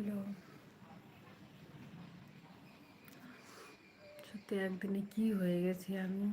Hello সত্যি একদিনে কি হয়ে গেছি আমি?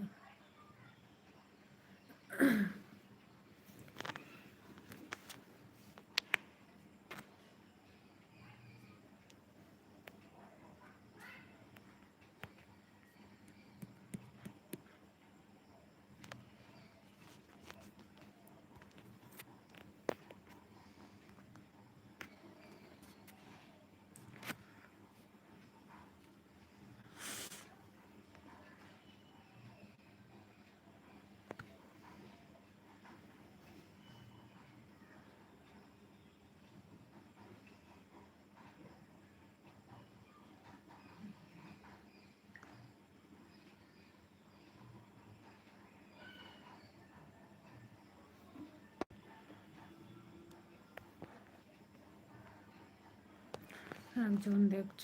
একজন দেখছ।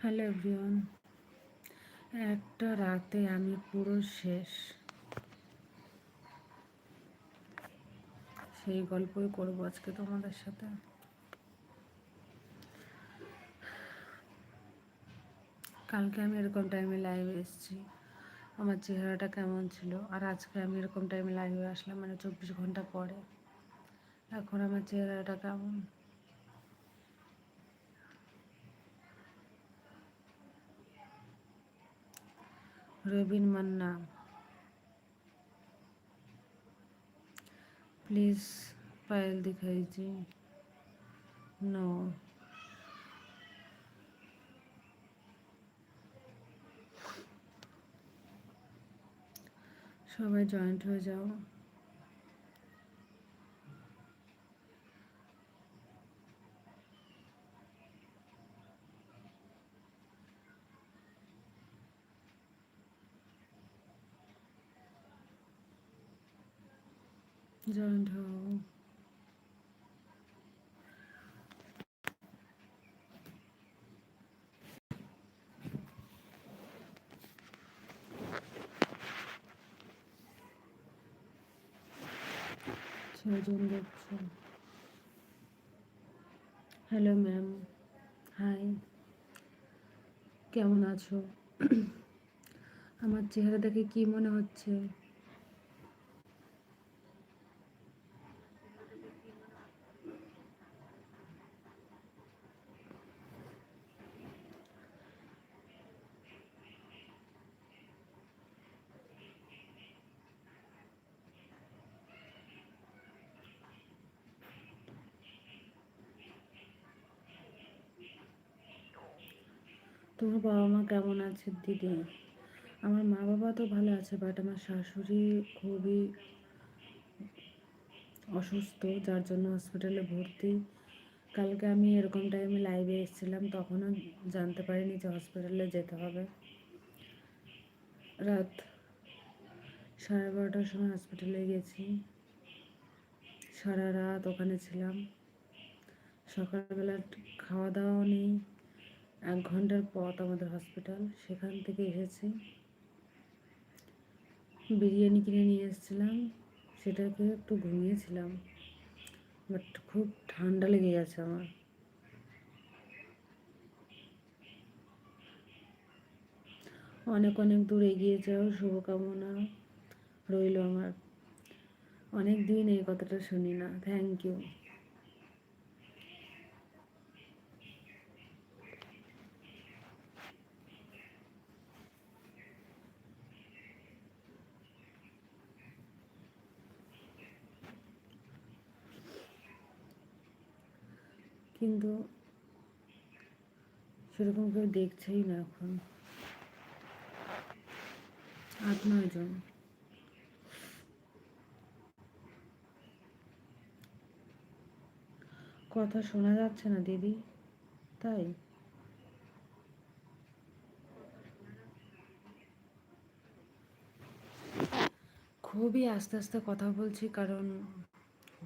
হ্যালো এভরিওয়ান একটা রাতে আমি পুরো শেষ। সেই গল্পই করব আজকে তোমাদের সাথে। কালকে আমি এরকম টাইমে লাইভে এসেছি। আমার চেহারাটা কেমন ছিল? আর আজকে আমি এরকম টাইমে লাইভে আসলাম মানে চব্বিশ ঘণ্টা পরে। এখন আমার চেহারাটা কেমন? রবিন মান্না। प्लीज़ पायल दिखाई जी नो সবাই জয়েন্ট হয়ে যাও জয়েন্ট হও ছজন দেখছ হ্যালো ম্যাম হাই কেমন আছো? আমার চেহারা দেখে কি মনে হচ্ছে? তোমার বাবা মা কেমন আছে, দিদি? আমার মা বাবা তো ভালো আছে বাট আমার শাশুড়ি খুবই অসুস্থ, যার জন্য হসপিটালে ভর্তি। কালকে আমি এরকম টাইমে লাইভে এসেছিলাম, তখনও জানতে পারিনি যে হসপিটালে যেতে হবে। রাত সাড়ে বারোটার সময় হসপিটালে গেছি। সারা রাত ওখানে ছিলাম। সকালবেলা খাওয়া দাওয়াও নেই। এক ঘণ্টার পথ আমাদের হসপিটাল, সেখান থেকে এসেছি। বিরিয়ানি কিনে নিয়ে এসেছিলাম, সেটাকে একটু ঘুমিয়েছিলাম বাট খুব ঠান্ডা লেগে গেছে আমার। অনেক অনেক দূর এগিয়ে যাও, শুভকামনা রইল আমার। অনেক দিন এই কথাটা শুনি না থ্যাংক ইউ কিন্তু সেরকম কেউ দেখছেই না এখন। আট, নয় জন। কথা শোনা যাচ্ছে না দিদি, তাই? খুবই আস্তে আস্তে কথা বলছি, কারণ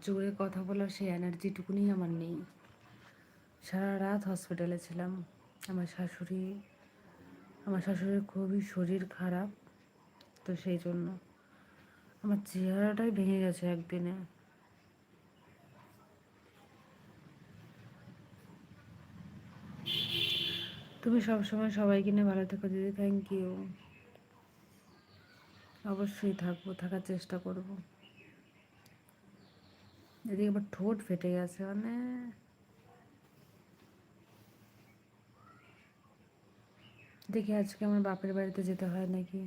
জোরে কথা বলার সেই এনার্জিটুকুনি আমার নেই। সারা রাত হসপিটালে ছিলাম। আমার শাশুড়ি, আমার শাশুড়ির খুবই শরীর খারাপ, তো সেই জন্য আমার চেহারাটাই ভেঙে গেছে একদিনে। তুমি সবসময় সবাইকে নিয়ে ভালো থেকো দিদি থ্যাংক ইউ অবশ্যই থাকব, থাকার চেষ্টা করব। এদিকে আবার ঠোঁট ফেটে গেছে মানে দেখি আজকে আমার বাপের বাড়িতে যেতে হয় নাকি?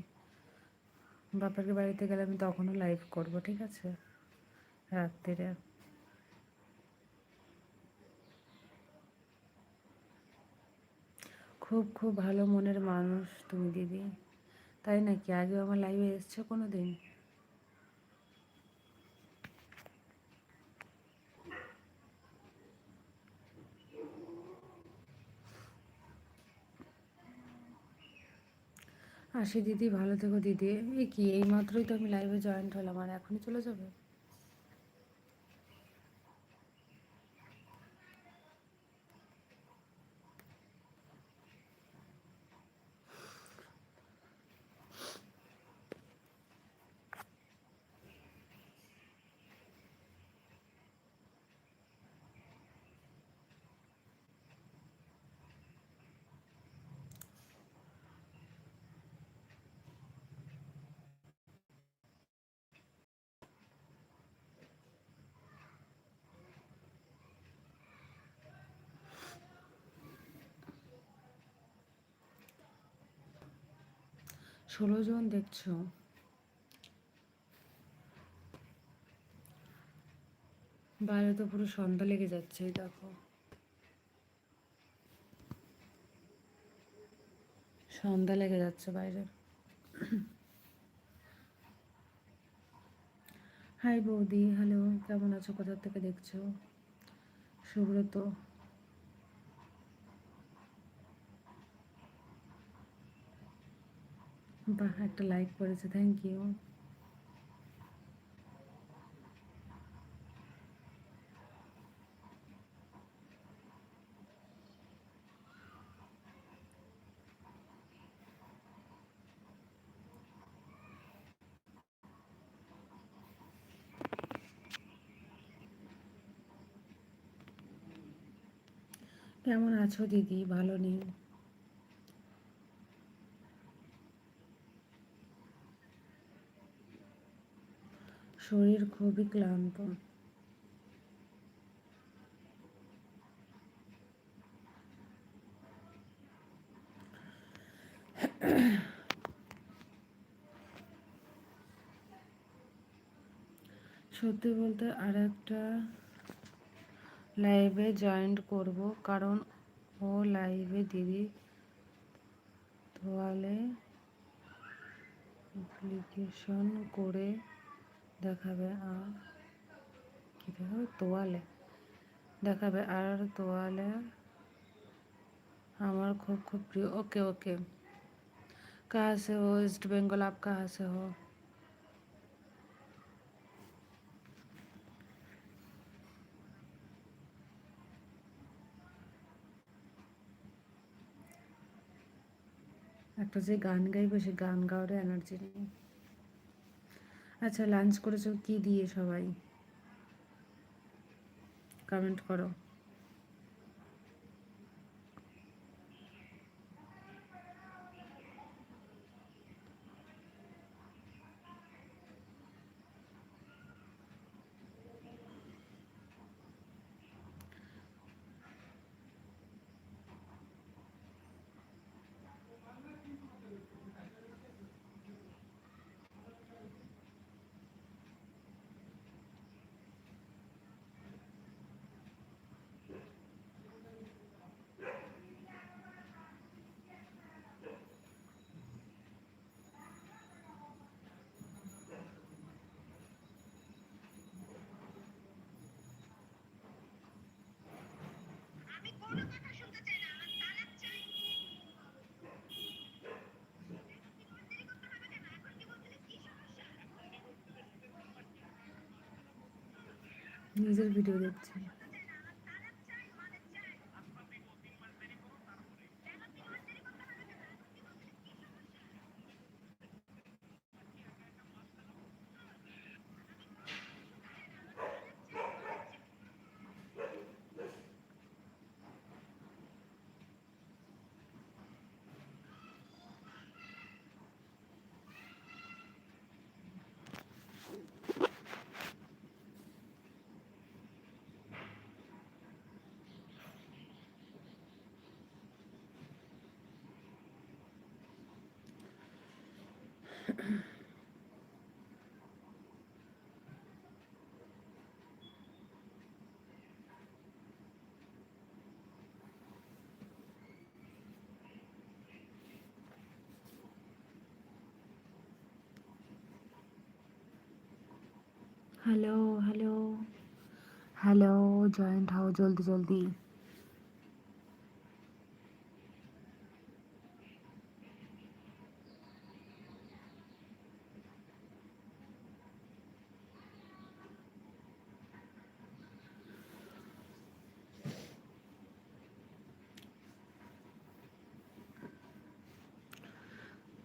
বাপের বাড়িতে গেলে আমি তখনও লাইভ করব, ঠিক আছে? রাত্রিরে। খুব খুব ভালো মনের মানুষ তুমি দিদি। তাই নাকি? আগে আমার লাইভে এসছো কোনো দিন আসি দিদি, ভালো থেকো দিদি। এ কি, এইমাত্রই তো আমি লাইভে জয়েন্ট হলাম, আর এখনই চলে যাবে? ষোলো জন দেখছ? বাইরে তো পুরো সন্ধ্যা লেগে যাচ্ছে, দেখো। সন্ধ্যা লেগে যাচ্ছে বাইরে। হাই বৌদি, হ্যালো, কেমন আছো? কোথা থেকে দেখছ? সুব্রত। বাহ একটা লাইক করেছে থ্যাংক ইউ কেমন আছো দিদি? ভালো নেই? শরীর খুবই ক্লান্ত। সত্যি বলতে আর একটা লাইভে জয়েন্ট করব, কারণ ও লাইভে দিদি তোয়ালে অ্যাপ্লিকেশন করে দেখাবে আর কী দেখাবে তোয়ালে দেখাবে আর তোয়ালে আমার খুব খুব প্রিয় ओके ओके कहाँ से हो वेस्ट बंगाल आप कहाँ से हो একটা যে গান গাইবো সে গান গাওয়ার এনার্জি নেই আচ্ছা লাঞ্চ করেছ কি দিয়ে সবাই? কমেন্ট করো। নিজের ভিডিও দেখছি। হ্যালো হ্যালো হ্যালো জয়েন্ট হও জলদি জলদি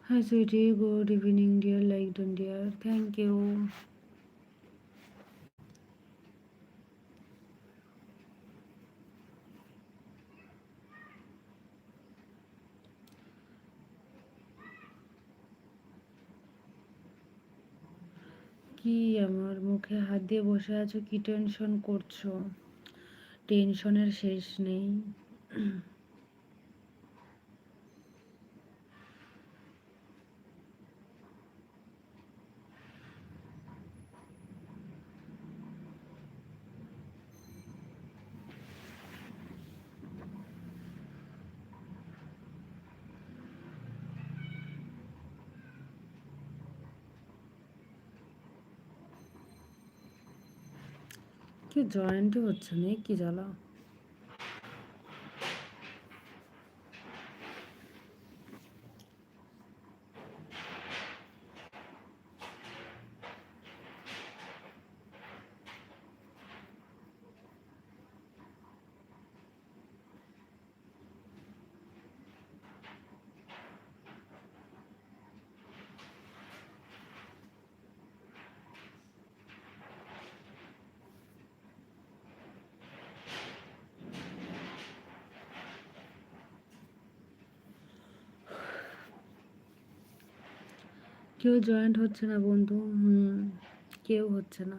Hi, sweetie. Good evening, dear. Like done, dear. Thank you. কি আমার মুখে হাত দিয়ে বসে আছো? কি টেনশন করছ? টেনশনের শেষ নেই। কি জয়েন্টই হচ্ছে না কি জ্বালা কেউ জয়েন্ট হচ্ছে না বন্ধু হুম কেউ হচ্ছে না।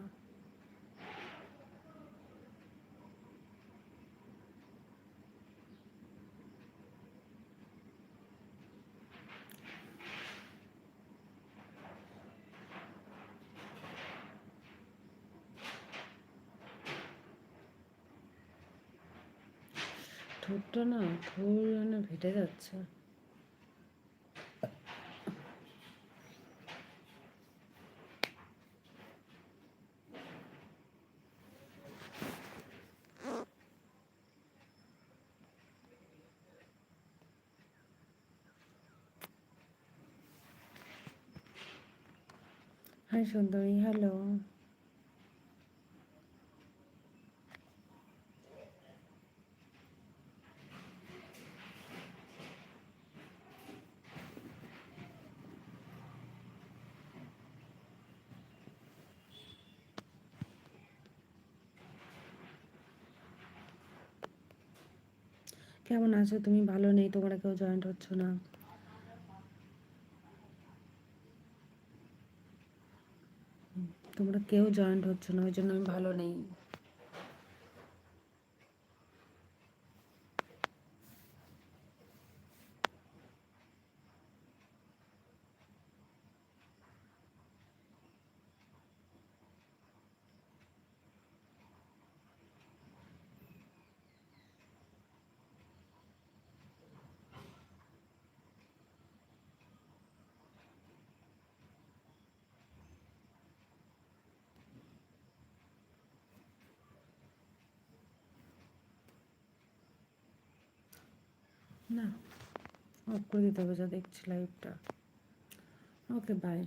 ঠোঁটটা না ঠোঁট ফেটে যাচ্ছে। হাই সুন্দরী হ্যালো কেমন আছো? তুমি ভালো নেই তোমরা কেউ জয়েন্ট হচ্ছ না। তোমরা কেউ জয়েন্ট হচ্ছ না ওই জন্য আমি ভালো নেই। না অফ করে দিতে হবে যা দেখছি লাইভটা ওকে বাই